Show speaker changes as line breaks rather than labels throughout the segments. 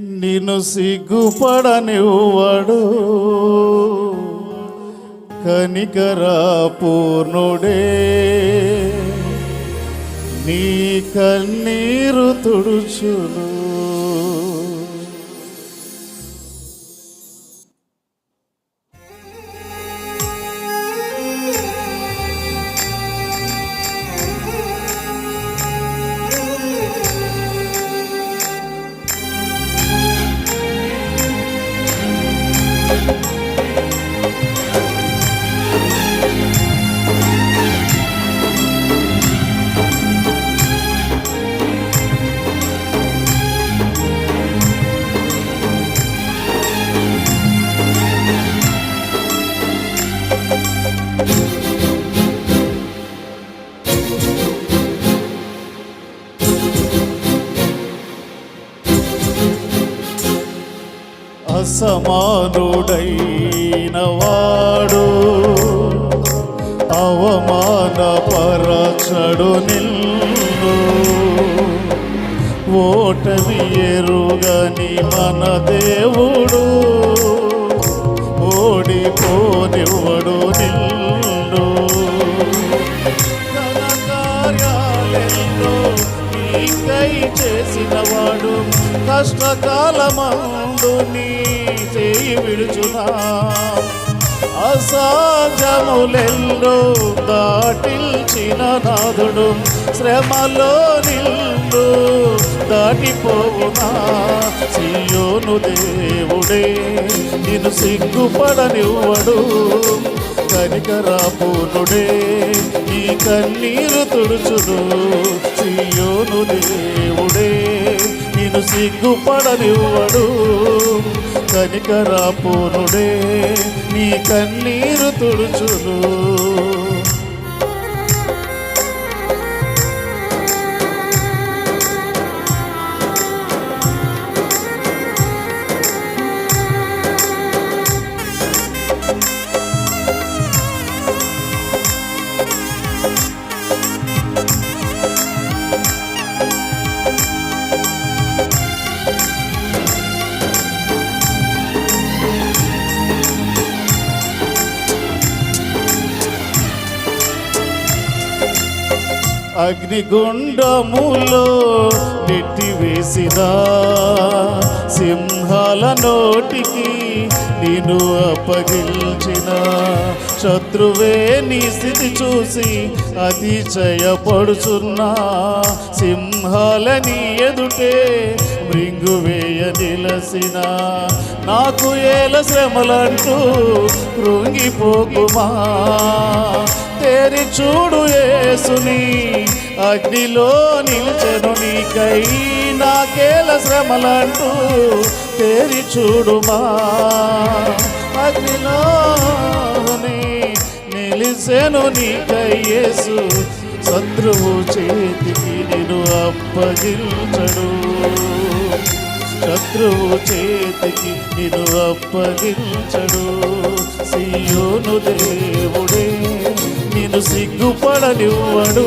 నిన్ను సిగ్గుపడనివ్వడు. కనికరా పూర్ణుడే నీ కన్నీరు తుడుచును. అసమానుడైన వాడు అవమాన పరచడు నిల్లు ఓటమి ఎరుగని మన దేవుడు ఓడిపోనివ్వడు నిల్లు కష్టకాలమందు నీ చేయి విడుచునా. అసాధ్యములెల్లో దాటిల్చిన నాదుడు శ్రమలో నిల్లు దాటిపోవునా. సియోను దేవుడే నిన్ను సిగ్గుపడనివ్వడు. కనికరాపూనుడే ఈ కన్నీరు తుడుచుడు. సియోను దేవుడే. నిన్ను సిగ్గుపడనివ్వడు కనికరాపూనుడే నీ కన్నీరు తుడుచును. అగ్నిగుండములో నెట్టివేసిన సింహాల నోటికి నేను అప్పగిల్చిన శత్రువే నీ స్థితి చూసి అతిశయపడుచున్నా సింహాలని ఎదుటే మృంగువేయ నిలసిన. నాకు ఏల శ్రమలంటూ కృంగిపోకుమా. తేరి చూడు ఏసుని అగ్నిలో నిల్చెను నీకై. నాకేల పేరి తేరి చూడుమా. అగ్నిలోని నిలిసెను నీకయ్యేసు శత్రువు చేతికి నేను అప్పగించడు. శత్రువు చేతికి నిన్ను అప్పగించడు. సియోను దేవుడే నిన్ను సిగ్గుపడనివ్వడు.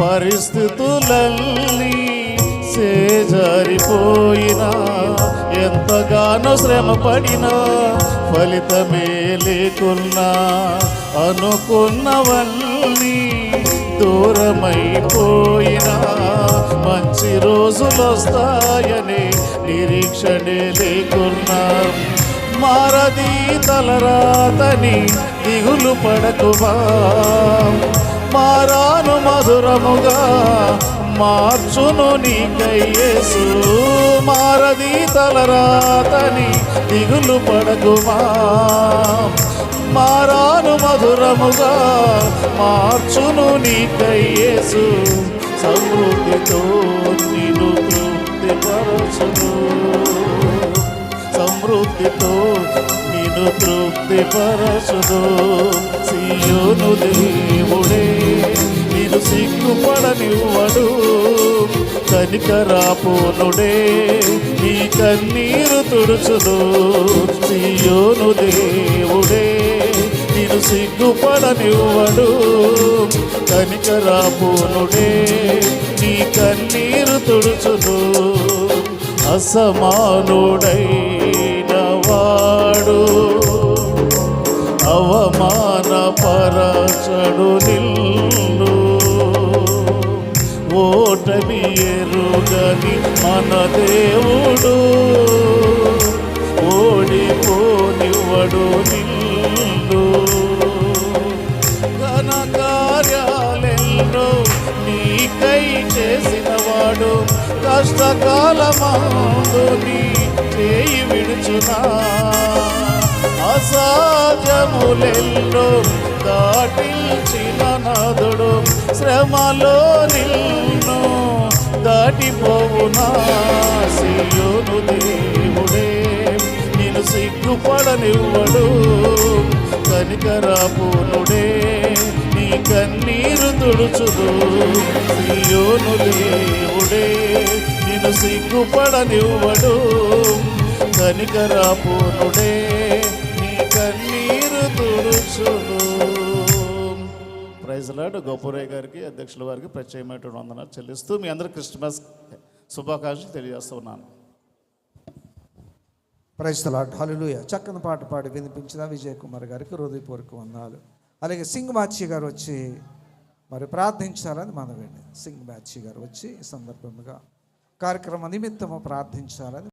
పరిస్థితులన్నీ సేజారిపోయినా ఎంతగానో శ్రమ పడినా ఫలితమే లేకున్నా అనుకున్నవన్నీ దూరమైపోయినా మంచి రోజులు వస్తాయని నిరీక్షణే లేకున్నా. మారది తలరాతని దిగులు పడకుమా మారాను మధురముగా మార్చును నీకయ్యేసు మారది తలరాతని దిగులు పడకుమా. మారాను మధురముగా మార్చును నీకయ్యేసు సమృద్ధితో నిన్ను తృప్తిపరచును సమృద్ధితో నిన్ను తృప్తిపరచును సియోను దేవుడే నేను సిగ్గుపడనివ్వడు. కనికరాపోనుడే నీ కన్నీరు తుడుచును సియోను దేవుడే నేను సిగ్గుపడనివ్వడు. కనికరాపోనుడే నీ కన్నీరు తుడుచును అసమానుడైన అవమాన పరచడు నిల్లు ఓటమి ఎరుగని మన దేవుడు. ఓడిపోనివ్వడు నిల్లు వాడు కష్టకాలమందు నీ చేయి విడుచునా. అసాధ్యములెల్లో దాటిల్చిన నాదుడు శ్రమలో నిన్ను దాటిపోవునా. సియోను దేవుడే నేను సిగ్గుపడనివ్వడు. కనికరాపునుడే నీ కన్నీరు తుడుచుదు. సియోను దేవుడు. సిగ్గుపడనివ్వడు. కనికరాపూనుడే నీ కన్నీరు తురుచుడు ప్రైజ్ లాడ్ గోపురయ్య గారికి అధ్యక్షుల వారికి ప్రత్యేకమైనటువంటి వందనాలు చెల్లిస్తూ మీ అందరు క్రిస్మస్ శుభాకాంక్షలు తెలియజేస్తున్నాను
ప్రైజ్లాడ్ హల్లెలూయా. చక్కని పాట పాడి వినిపించిన విజయ్ కుమార్ గారికి హృదయపూర్వక వందాలు. అలాగే సింగ్ మాచి గారు వచ్చి మరి ప్రార్థించాలని మనవేండి సింగ్ మాచి గారు వచ్చి ఈ సందర్భంగా కార్యక్రమ నిమిత్తము ప్రార్థించాలని